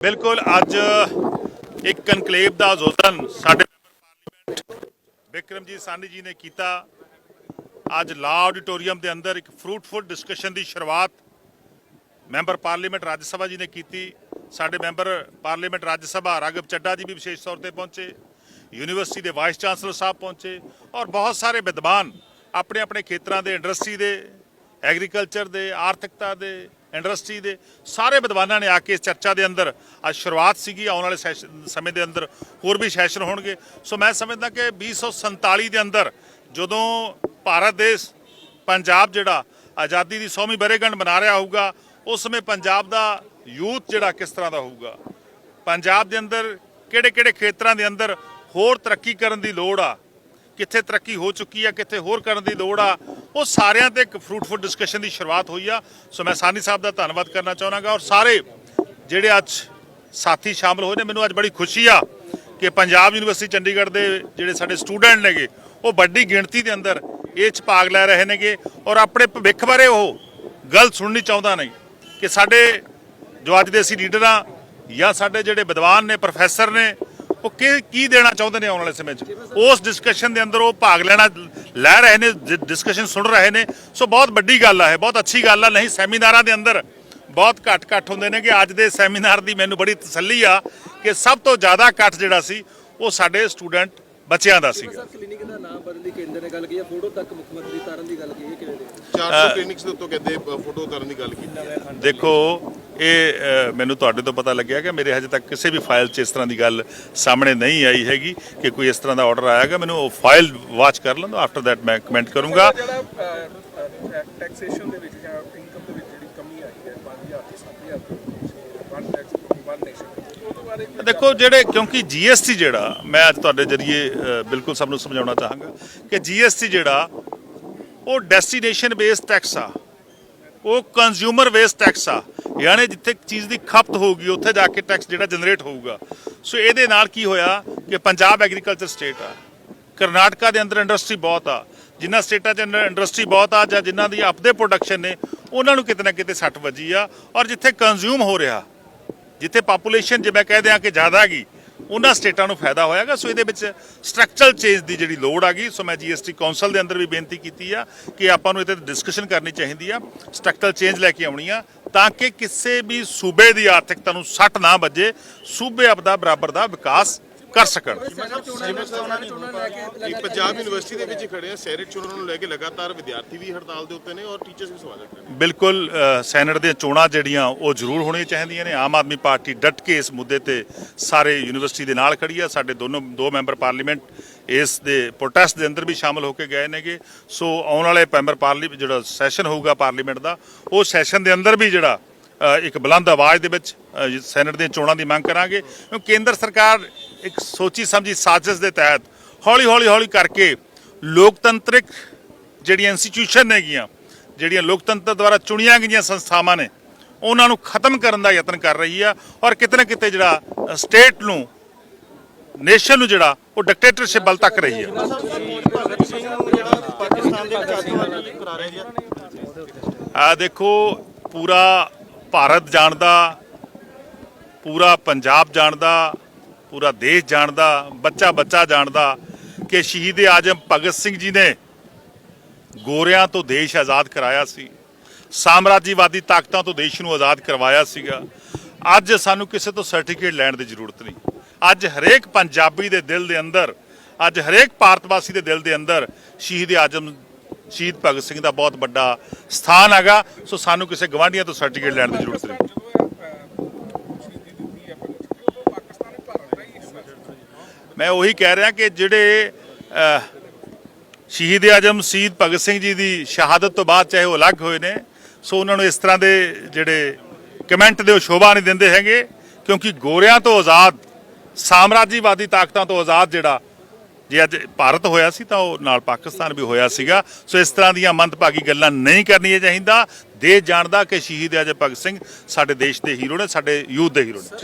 ਬਿਲਕੁਲ, ਅੱਜ ਇੱਕ ਕਨਕਲੇਵ ਦਾ ਆਯੋਜਨ ਸਾਡੇ ਮੈਂਬਰ ਪਾਰਲੀਮੈਂਟ ਵਿਕਰਮਜੀਤ ਸਾਨੀ ਜੀ ਨੇ ਕੀਤਾ। ਅੱਜ ਲਾ ਆਡੀਟੋਰੀਅਮ ਦੇ ਅੰਦਰ ਇੱਕ ਫਰੂਟਫੁਲ ਡਿਸਕਸ਼ਨ ਦੀ ਸ਼ੁਰੂਆਤ ਮੈਂਬਰ ਪਾਰਲੀਮੈਂਟ ਰਾਜ ਸਭਾ ਜੀ ਨੇ ਕੀਤੀ। ਸਾਡੇ ਮੈਂਬਰ ਪਾਰਲੀਮੈਂਟ ਰਾਜ ਸਭਾ ਰਾਘਵ ਚੱਡਾ ਜੀ ਵੀ ਵਿਸ਼ੇਸ਼ ਤੌਰ ਤੇ ਪਹੁੰਚੇ। ਯੂਨੀਵਰਸਿਟੀ ਦੇ ਵਾਈਸ ਚਾਂਸਲਰ ਸਾਹਿਬ ਪਹੁੰਚੇ ਔਰ ਬਹੁਤ ਸਾਰੇ ਵਿਦਵਾਨ ਆਪਣੇ ਆਪਣੇ ਖੇਤਰਾਂ ਦੇ ਇੰਡਸਟਰੀ ਦੇ ਐਗਰੀਕਲਚਰ ਦੇ, ਆਰਥਿਕਤਾ ਦੇ ਇੰਡਸਟਰੀ ਦੇ ਸਾਰੇ ਵਿਦਵਾਨਾਂ ਨੇ ਆ ਕੇ ਇਸ ਚਰਚਾ ਦੇ ਅੰਦਰ, ਅੱਜ ਸ਼ੁਰੂਆਤ ਸੀਗੀ, ਆਉਣ ਵਾਲੇ ਸੈਸ਼ਨ ਸਮੇਂ ਦੇ ਅੰਦਰ ਹੋਰ ਵੀ ਸੈਸ਼ਨ ਹੋਣਗੇ। ਸੋ ਮੈਂ ਸਮਝਦਾ ਕਿ 2047 ਦੇ ਅੰਦਰ ਜਦੋਂ ਭਾਰਤ ਦੇਸ਼ ਪੰਜਾਬ ਜਿਹੜਾ ਆਜ਼ਾਦੀ ਦੀ 100ਵੀਂ ਬਰੇਗੰਢ ਮਨਾ ਰਿਹਾ ਹੋਊਗਾ, ਉਸ ਸਮੇਂ ਪੰਜਾਬ ਦਾ ਯੂਥ ਜਿਹੜਾ ਕਿਸ ਤਰ੍ਹਾਂ ਦਾ ਹੋਊਗਾ? ਪੰਜਾਬ ਦੇ ਅੰਦਰ ਕਿਹੜੇ ਕਿਹੜੇ ਖੇਤਰਾਂ ਦੇ ਅੰਦਰ ਹੋਰ ਤਰੱਕੀ ਕਰਨ ਦੀ ਲੋੜ ਆ? ਕਿੱਥੇ ਤਰੱਕੀ ਹੋ ਚੁੱਕੀ ਆ, ਕਿੱਥੇ ਹੋਰ ਕਰਨ ਦੀ ਲੋੜ ਆ, ਉਹ ਸਾਰਿਆਂ ਤੇ ਇੱਕ ਫਰੂਟਫੁਲ ਡਿਸਕਸ਼ਨ ਦੀ ਸ਼ੁਰੂਆਤ ਹੋਈ ਆ। ਸੋ ਮੈਂ ਸਾਨੀ ਸਾਹਿਬ ਦਾ ਧੰਨਵਾਦ ਕਰਨਾ ਚਾਹਣਾਗਾ ਔਰ ਸਾਰੇ ਜਿਹੜੇ ਅੱਜ ਸਾਥੀ ਸ਼ਾਮਲ ਹੋਏ ਨੇ, ਮੈਨੂੰ ਅੱਜ ਬੜੀ ਖੁਸ਼ੀ ਆ ਕਿ ਪੰਜਾਬ ਯੂਨੀਵਰਸਿਟੀ ਚੰਡੀਗੜ੍ਹ ਦੇ ਜਿਹੜੇ ਸਾਡੇ ਸਟੂਡੈਂਟ ਨੇਗੇ, ਉਹ ਵੱਡੀ ਗਿਣਤੀ ਦੇ ਅੰਦਰ ਇਹ 'ਚ ਭਾਗ ਲੈ ਰਹੇ ਨੇਗੇ ਔਰ ਆਪਣੇ ਭਵਿੱਖ ਬਾਰੇ ਉਹ ਗੱਲ ਸੁਣਨੀ ਚਾਹੁੰਦਾ ਨਹੀਂ ਕਿ ਸਾਡੇ ਜੋ ਅੱਜ ਦੇ ਅਸੀਂ ਲੀਡਰ ਆ ਜਾਂ ਸਾਡੇ ਜਿਹੜੇ ਵਿਦਵਾਨ ਨੇ, ਪ੍ਰੋਫੈਸਰ ਨੇ ਉਹ ਕੀ ਕੀ ਦੇਣਾ ਚਾਹੁੰਦੇ ਨੇ ਆਉਣ ਵਾਲੇ ਸਮੇਂ 'ਚ? ਉਸ ਡਿਸਕਸ਼ਨ ਦੇ ਅੰਦਰ ਉਹ ਭਾਗ ਲੈਣਾ ਲੈ ਰਹੇ ਨੇ ਡਿਸਕਸ਼ਨ ਸੁਣ ਰਹੇ ਨੇ। ਸੋ ਬਹੁਤ ਵੱਡੀ ਗੱਲ ਆ ਇਹ ਬਹੁਤ ਅੱਛੀ ਗੱਲ ਆ। ਨਹੀਂ ਸੈਮੀਨਾਰਾਂ ਦੇ ਅੰਦਰ ਬਹੁਤ ਘੱਟ ਘੱਟ ਹੁੰਦੇ ਨੇ ਕਿ ਅੱਜ ਦੇ ਸੈਮੀਨਾਰ ਦੀ ਮੈਨੂੰ ਬੜੀ ਤਸੱਲੀ ਆ ਕਿ ਸਭ ਤੋਂ ਜ਼ਿਆਦਾ ਇਕੱਠ ਜਿਹੜਾ ਸੀ ਉਹ ਸਾਡੇ ਸਟੂਡੈਂਟ ਬੱਚਿਆਂ ਦਾ ਸੀਗਾ ਸਰ ਕਲੀਨਿਕ ਦਾ ਨਾਮ ਬਦਲਣ ਦੀ ਕੇਂਦਰ ਨੇ ਗੱਲ ਕੀਤੀ ਹੈ ਫੋਟੋ ਤੱਕ ਮੁੱਖ ਮੰਤਰੀ ਤਾਰਨ ਦੀ ਗੱਲ ਕੀਤੀ ਹੈ ਕਿਵੇਂ ਦੇ 400 ਕਲੀਨਿਕਸ ਦੇ ਉੱਤੋਂ ਕਹਿੰਦੇ ਫੋਟੋ ਕਰਨ ਦੀ ਗੱਲ ਕੀਤੀ ਹੈ ਦੇਖੋ ਇਹ ਮੈਨੂੰ ਤੁਹਾਡੇ ਤੋਂ ਪਤਾ ਲੱਗਿਆ ਕਿ ਮੇਰੇ ਹਜੇ ਤੱਕ ਕਿਸੇ ਵੀ ਫਾਈਲ 'ਚ ਇਸ ਤਰ੍ਹਾਂ ਦੀ ਗੱਲ ਸਾਹਮਣੇ ਨਹੀਂ ਆਈ ਹੈਗੀ ਕਿ ਕੋਈ ਇਸ ਤਰ੍ਹਾਂ ਦਾ ਆਰਡਰ ਆਇਆਗਾ ਮੈਨੂੰ ਉਹ ਫਾਈਲ ਵਾਚ ਕਰ ਲੈਣ ਆਫਟਰ ਦੈਟ ਮੈਂ ਕਮੈਂਟ ਕਰੂੰਗਾ। ਜਿਹੜਾ ਟੈਕਸੇਸ਼ਨ ਦੇ ਵਿੱਚ ਜਾਂ ਇਨਕਮ ਦੇ ਵਿੱਚ ਜਿਹੜੀ ਕਮੀ ਆਈ ਹੈ 5000 ਤੋਂ 7000 ਵਨ ਟੈਕਸ ਵਨ ਨੇਸ਼ਨ ਉਹਦੇ ਬਾਰੇ ਦੇਖੋ ਜਿਹੜੇ ਕਿਉਂਕਿ GST ਜਿਹੜਾ ਮੈਂ ਅੱਜ ਤੁਹਾਡੇ ਜਰੀਏ ਬਿਲਕੁਲ ਸਭ ਨੂੰ ਸਮਝਾਉਣਾ ਚਾਹਾਂਗਾ ਕਿ GST ਜਿਹੜਾ ਉਹ ਡੈਸਟੀਨੇਸ਼ਨ ਬੇਸਡ ਟੈਕਸ ਆ। ਉਹ ਕੰਜ਼ਿਊਮਰ ਬੇਸਡ ਟੈਕਸ ਆ। ਯਾਨੀ ਜਿੱਥੇ ਚੀਜ਼ ਦੀ ਖਪਤ ਹੋਊਗੀ, ਉੱਥੇ ਜਾ ਕੇ ਟੈਕਸ ਜਿਹੜਾ ਜਨਰੇਟ ਹੋਊਗਾ। ਸੋ ਇਹਦੇ ਨਾਲ ਕੀ ਹੋਇਆ ਕਿ ਪੰਜਾਬ ਐਗਰੀਕਲਚਰ ਸਟੇਟ ਆ, ਕਰਨਾਟਕਾ ਦੇ ਅੰਦਰ ਇੰਡਸਟਰੀ ਬਹੁਤ ਆ, ਜਿਨ੍ਹਾਂ ਸਟੇਟਾਂ 'ਚ ਇੰਡਸਟਰੀ ਬਹੁਤ ਆ ਜਾਂ ਜਿਨ੍ਹਾਂ ਦੀ ਆਪਦੇ ਪ੍ਰੋਡਕਸ਼ਨ ਨੇ, ਉਹਨਾਂ ਨੂੰ ਕਿਤੇ ਨਾ ਕਿਤੇ ਸੱਟ ਵੱਜੀ ਆ ਔਰ ਜਿੱਥੇ ਕੰਜ਼ਿਊਮ ਹੋ ਰਿਹਾ, ਜਿੱਥੇ ਪਾਪੂਲੇਸ਼ਨ ਜੇ ਮੈਂ ਕਹਿ ਦਿਆਂ ਕਿ ਜ਼ਿਆਦਾ ਹੈਗੀ, ਉਹਨਾਂ ਸਟੇਟਾਂ ਨੂੰ ਫਾਇਦਾ ਹੋਇਆਗਾ। ਸੋ ਇਹਦੇ ਵਿੱਚ ਸਟਰਕਚਰਲ ਚੇਂਜ ਦੀ ਜਿਹੜੀ ਲੋੜ ਆ ਗਈ, ਸੋ ਮੈਂ ਜੀਐਸਟੀ ਕੌਂਸਲ ਦੇ ਅੰਦਰ ਵੀ ਬੇਨਤੀ ਕੀਤੀ ਆ ਕਿ ਆਪਾਂ ਨੂੰ ਇਹਦੇ ਤੇ ਡਿਸਕਸ਼ਨ ਕਰਨੀ ਚਾਹੀਦੀ ਆ ਸਟਰਕਚਰਲ ਚੇਂਜ ਲੈ ਕੇ ਆਉਣੀ ਆ ਤਾਂ ਕਿ ਕਿਸੇ ਵੀ ਸੂਬੇ ਦੀ ਆਰਥਿਕਤਾ ਨੂੰ ਸੱਟ ਨਾ ਵੱਜੇ ਸੂਬੇ ਆਪਦਾ ਬਰਾਬਰ ਦਾ ਵਿਕਾਸ ਕਰ ਸਕਣ। ਪੰਜਾਬ ਯੂਨੀਵਰਸਿਟੀ ਦੇ ਵਿੱਚ ਖੜੇ ਆ ਸੈਨੇਟ ਚੋਣਾਂ ਨੂੰ ਲੈ ਕੇ ਲਗਾਤਾਰ ਵਿਦਿਆਰਥੀ ਵੀ ਹੜਤਾਲ ਦੇ ਉੱਤੇ ਨੇ ਔਰ ਟੀਚਰਸ ਵੀ ਸਵਾਲ ਰਹੇ ਨੇ। ਬਿਲਕੁਲ ਸੈਨੇਟ ਦੀਆਂ ਚੋਣਾਂ ਜਿਹੜੀਆਂ ਉਹ ਜ਼ਰੂਰ ਹੋਣੀਆਂ ਚਾਹੀਦੀਆਂ ਨੇ। ਆਮ ਆਦਮੀ ਪਾਰਟੀ ਡਟ ਕੇ ਇਸ ਮੁੱਦੇ ਤੇ ਸਾਰੇ ਯੂਨੀਵਰਸਿਟੀ ਦੇ ਨਾਲ ਖੜੀ ਆ। ਸਾਡੇ ਦੋਨੋਂ ਦੋ ਮੈਂਬਰ ਪਾਰਲੀਮੈਂਟ ਇਸ ਦੇ ਪ੍ਰੋਟੈਸਟ ਦੇ ਅੰਦਰ ਵੀ ਸ਼ਾਮਲ ਹੋ ਕੇ ਗਏ ਨੇਗੇ। ਸੋ ਆਉਣ ਵਾਲੇ ਮੈਂਬਰ ਪਾਰਲੀਮੈਂਟ ਜਿਹੜਾ ਸੈਸ਼ਨ ਹੋਊਗਾ ਪਾਰਲੀਮੈਂਟ ਦਾ ਉਹ ਸੈਸ਼ਨ ਦੇ ਅੰਦਰ ਵੀ ਜਿਹੜਾ ਇੱਕ ਬੁਲੰਦ ਆਵਾਜ਼ ਦੇ ਵਿੱਚ ਅ, ਸੈਨੇਟ ਦੀਆਂ ਚੋਣਾਂ ਦੀ ਮੰਗ ਕਰਾਂਗੇ। ਕਿਉਂਕਿ ਕੇਂਦਰ ਸਰਕਾਰ ਇੱਕ ਸੋਚੀ ਸਮਝੀ ਸਾਜ਼ਿਸ਼ ਦੇ ਤਹਿਤ ਹੌਲੀ ਹੌਲੀ ਹੌਲੀ ਕਰਕੇ ਲੋਕਤੰਤਰਿਕ ਜਿਹੜੀਆਂ ਇੰਸਟੀਟਿਊਸ਼ਨ ਨੇਗੀਆਂ ਜਿਹੜੀਆਂ ਲੋਕਤੰਤਰ ਦੁਆਰਾ ਚੁਣੀਆਂ ਗਈਆਂ ਸੰਸਥਾਵਾਂ ਨੇ ਉਹਨਾਂ ਨੂੰ ਖਤਮ ਕਰਨ ਦਾ ਯਤਨ ਕਰ ਰਹੀ ਆ ਔਰ ਕਿਤੇ ਨਾ ਕਿਤੇ ਜਿਹੜਾ ਸਟੇਟ ਨੂੰ ਨੇਸ਼ਨ ਨੂੰ ਜਿਹੜਾ ਉਹ ਡਿਕਟੇਟਰਸ਼ਿਪ ਵੱਲ ਤੱਕ ਰਹੀ ਹੈ। ਆ ਦੇਖੋ, ਪੂਰਾ ਭਾਰਤ ਜਾਣਦਾ, ਪੂਰਾ ਪੰਜਾਬ ਜਾਣਦਾ, ਪੂਰਾ ਦੇਸ਼ ਜਾਣਦਾ ਬੱਚਾ ਬੱਚਾ ਜਾਣਦਾ ਕਿ ਸ਼ਹੀਦ ਆਜਮ ਭਗਤ ਸਿੰਘ ਜੀ ਨੇ ਗੋਰਿਆਂ ਤੋਂ ਦੇਸ਼ ਆਜ਼ਾਦ ਕਰਾਇਆ ਸੀ, ਸਾਮਰਾਜੀਵਾਦੀ ਤਾਕਤਾਂ ਤੋਂ ਦੇਸ਼ ਨੂੰ ਆਜ਼ਾਦ ਕਰਵਾਇਆ ਸੀਗਾ। ਅੱਜ ਸਾਨੂੰ ਕਿਸੇ ਤੋਂ ਸਰਟੀਫਿਕੇਟ ਲੈਣ ਦੀ ਜ਼ਰੂਰਤ ਨਹੀਂ। ਅੱਜ ਹਰੇਕ ਪੰਜਾਬੀ ਦੇ ਦਿਲ ਦੇ ਅੰਦਰ, ਅੱਜ ਹਰੇਕ ਭਾਰਤ ਵਾਸੀ ਦੇ ਦਿਲ ਦੇ ਅੰਦਰ ਸ਼ਹੀਦ ਆਜਮ, ਸ਼ਹੀਦ ਭਗਤ ਸਿੰਘ ਦਾ ਬਹੁਤ ਵੱਡਾ ਸਥਾਨ ਹੈਗਾ। ਸੋ ਸਾਨੂੰ ਕਿਸੇ ਗਵਾਂਢੀਆਂ ਤੋਂ ਸਰਟੀਫਿਕੇਟ ਲੈਣ ਦੀ ਜ਼ਰੂਰਤ ਨਹੀਂ। ਹੈ ਮੈਂ ਉਹੀ ਕਹਿ ਰਿਹਾ ਕਿ ਜਿਹੜੇ ਸ਼ਹੀਦ ਆਜਮ, ਸ਼ਹੀਦ ਭਗਤ ਸਿੰਘ ਜੀ ਦੀ ਸ਼ਹਾਦਤ ਤੋਂ ਬਾਅਦ ਚਾਹੇ ਉਹ ਅਲੱਗ ਹੋਏ ਨੇ, ਸੋ ਉਹਨਾਂ ਨੂੰ ਇਸ ਤਰ੍ਹਾਂ ਦੇ ਜਿਹੜੇ ਕਮੈਂਟ ਦੇ ਉਹ ਸ਼ੋਭਾ ਨਹੀਂ ਦਿੰਦੇ ਹੈਗੇ, ਕਿਉਂਕਿ ਗੋਰਿਆਂ ਤੋਂ ਆਜ਼ਾਦ ਸਾਮਰਾਜੀਵਾਦੀ ਤਾਕਤਾਂ ਤੋਂ ਆਜ਼ਾਦ ਜਿਹੜਾ ਜੇ ਅੱਜ ਭਾਰਤ ਹੋਇਆ ਸੀ ਤਾਂ ਉਹ ਨਾਲ ਪਾਕਿਸਤਾਨ ਵੀ ਹੋਇਆ ਸੀਗਾ। ਸੋ ਇਸ ਤਰ੍ਹਾਂ ਦੀਆਂ ਮੰਦਭਾਗੀ ਗੱਲਾਂ ਨਹੀਂ ਕਰਨੀਆਂ ਚਾਹੀਦਾ। ਦੇਸ਼ ਜਾਣਦਾ ਕਿ ਸ਼ਹੀਦ ਅਜੇ ਭਗਤ ਸਿੰਘ। ਸਾਡੇ ਦੇਸ਼ ਦੇ ਹੀਰੋ ਨੇ, ਸਾਡੇ ਯੂਥ ਦੇ ਹੀਰੋ ਨੇ।